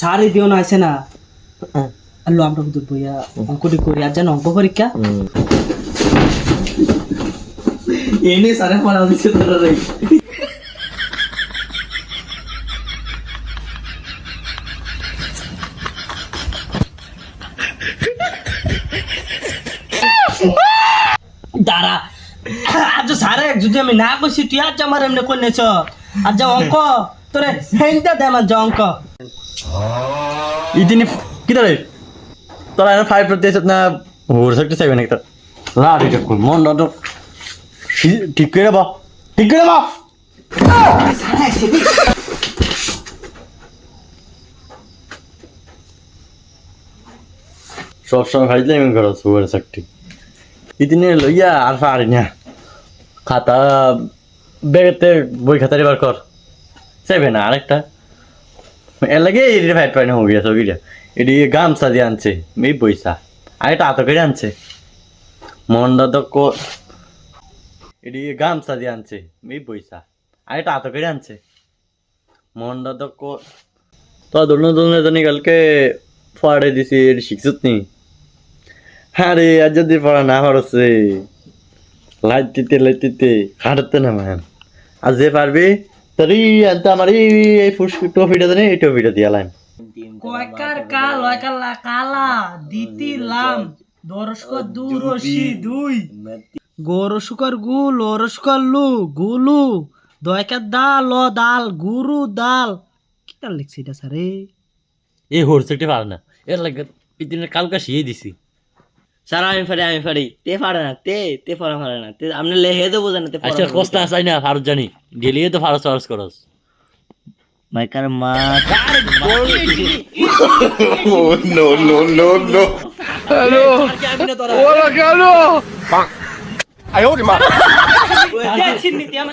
সারে দিও না আছে না। আল্লো আমরা বুঝুর বইয়া অঙ্কটি করি। আর জানো, অঙ্ক পরীক্ষা? এনে সারে পড়া দিছে তোরা দাঁড়া আজ সারে যদি আমি না কইছি তুই আজ আমার এমনি করে নেছ আর যা অঙ্ক তোরে হেনটা দে আমার যা অঙ্ক ইদিনে কিতা রে তোরা এনে ফাইভ প্রতি না হোর সাকতে চাইবে নাকি তোর রা রে কোন মন না তো ঠিক করে বা ঠিক করে বা সব সময় খাইলে এমন করো সুগার সাকটি ইদিনে লইয়া আর পারি না। খাতা ব্যাগেতে বই খাতারি বার কর। চাইবে না আরেকটা। এর লাগে এটি ফাইট পাই না হয়ে গেছে ওইটা। এটি গামছা দিয়ে আনছে এই পয়সা আর এটা আত করে আনছে। মন্ডা তো এটি গামছা দিয়ে আনছে এই পয়সা আর এটা আত করে আনছে। মন্ডা তো তো দোলনা দোলনা জানি কালকে ফাড়ে দিছি, এটি শিখছত নি? হ্যাঁ রে আজ যদি পড়া না পারছে লাইট দিতে লাইট দিতে হাঁটতে না ম্যাম আর যে পারবি তারই আনতে আমার এই ট্রফিটা জানি এই ট্রফিটা দিয়ে লাইম কয়কার কাল লয়কার লা কালা দিতিলাম দরস্ক দুরশি দুই। গরস্কর গুল ওরস্কর লু গুলু। দয়কার দাল ল দাল গুরু দাল। কিটা লিখছি এটা স্যারে এই হোরসেকটি পারে না। এর লাগে পিতিনে কালকা শিয়ে দিছি। স্যার আমি পারি আমি পারি তে পারে না তে তে পড়া পারে না তে আপনি লেহে দেবো জানে তে আচ্ছা কষ্ট আসাই না ফারুক জানি গেলিয়ে তো ফারুক চার্জ করস মাইকার মা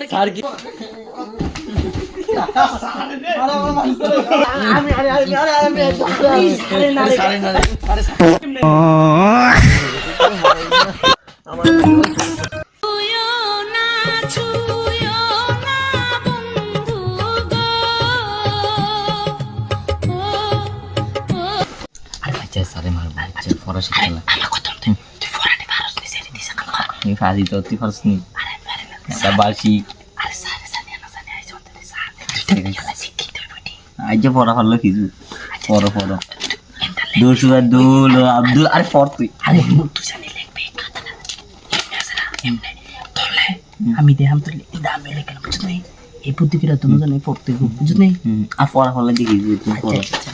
স্যার কি আমি আরে আরে আরে আমি সারে না রে। সারে না রে আরে ছুঁয়ো আচ্ছা পড়া শিখতে আমার কথা তুই তুই পড়াতে পারস নি সেরি দিছ কামা তুই ফাদি তো তুই পারস নি। আরে পারে না সাবাসি আরে স্যার জানি না জানি আইছো তো স্যার। তুই খেলা শিখিতে বটি আজ পড়া হলো কিছু পড়ো পড়ো। দুশো আর আব্দুল আরে পড় তুই। আরে তুই জানি লিখবে খাতাটা এমনি ধরলে আমি দেখাম তো লিখতে দাম মেলে বুঝছ নাই এই বুদ্ধি তুমি জানো পড়তে বুঝছ নাই আর পড়া হলে দেখি তুই পড়ো। আচ্ছা, আচ্ছা।